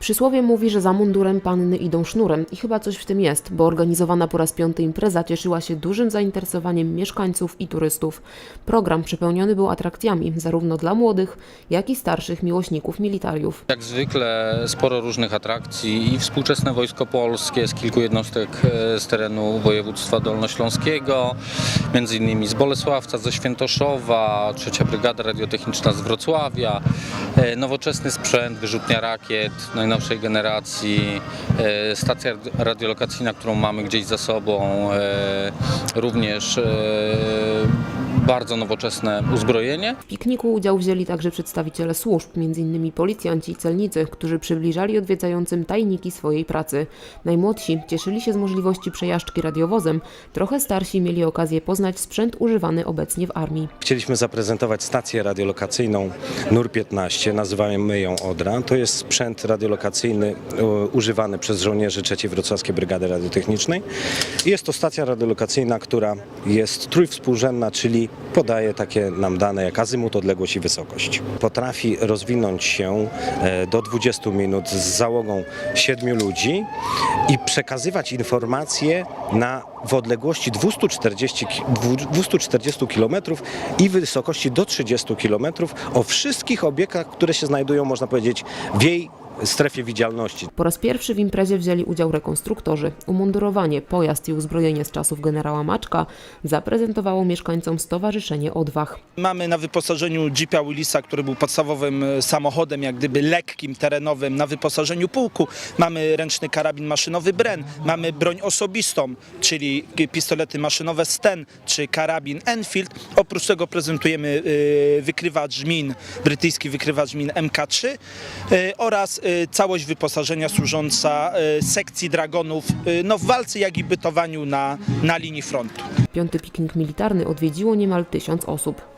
Przysłowie mówi, że za mundurem panny idą sznurem i chyba coś w tym jest, bo organizowana po raz piąty impreza cieszyła się dużym zainteresowaniem mieszkańców i turystów. Program przepełniony był atrakcjami zarówno dla młodych, jak i starszych miłośników militariów. Jak zwykle sporo różnych atrakcji i współczesne Wojsko Polskie z kilku jednostek e, z terenu województwa dolnośląskiego, między innymi z Bolesławca, ze Świętoszowa, trzecia Brygada Radiotechniczna z Wrocławia, e, nowoczesny sprzęt, wyrzutnia rakiet najnowszej generacji, e, stacja radiolokacyjna, którą mamy gdzieś za sobą, e, również e, bardzo nowoczesne uzbrojenie. W pikniku udział wzięli także przedstawiciele służb, m.in. policjanci i celnicy, którzy przybliżali odwiedzającym tajniki swojej pracy. Najmłodsi cieszyli się z możliwości przejażdżki radiowozem, trochę starsi mieli okazję poznać sprzęt używany obecnie w armii. Chcieliśmy zaprezentować stację radiolokacyjną NUR-15, nazywamy ją Odra. To jest sprzęt radiolokacyjny e, używany przez żołnierzy III Wrocławskiej Brygady Radiotechnicznej. Jest to stacja radiolokacyjna, która jest trójwspółrzędna, czyli podaje takie nam dane jak azymut, odległość i wysokość. Potrafi rozwinąć się e, do 20 minut z załogą 7 ludzi i przekazywać informacje na w odległości 240, ki- dwu- 240 km i wysokości do 30 km o wszystkich obiektach, które się znajdują, można powiedzieć, w jej strefie widzialności. Po raz pierwszy w imprezie wzięli udział rekonstruktorzy. Umundurowanie, pojazd i uzbrojenie z czasów generała Maczka zaprezentowało mieszkańcom Stowarzyszenie Odwach. Mamy na wyposażeniu Jeepa Willisa, który był podstawowym e, samochodem, jak gdyby lekkim, terenowym. Na wyposażeniu pułku mamy ręczny karabin maszynowy Bren, mamy broń osobistą, czyli pistolety maszynowe Sten czy karabin Enfield. Oprócz tego prezentujemy e, wykrywacz min, brytyjski wykrywacz min MK3 e, oraz całość wyposażenia służąca e, sekcji dragonów e, no, w walce, jak i bytowaniu na, na linii frontu. Piąty piknik militarny odwiedziło niemal tysiąc osób.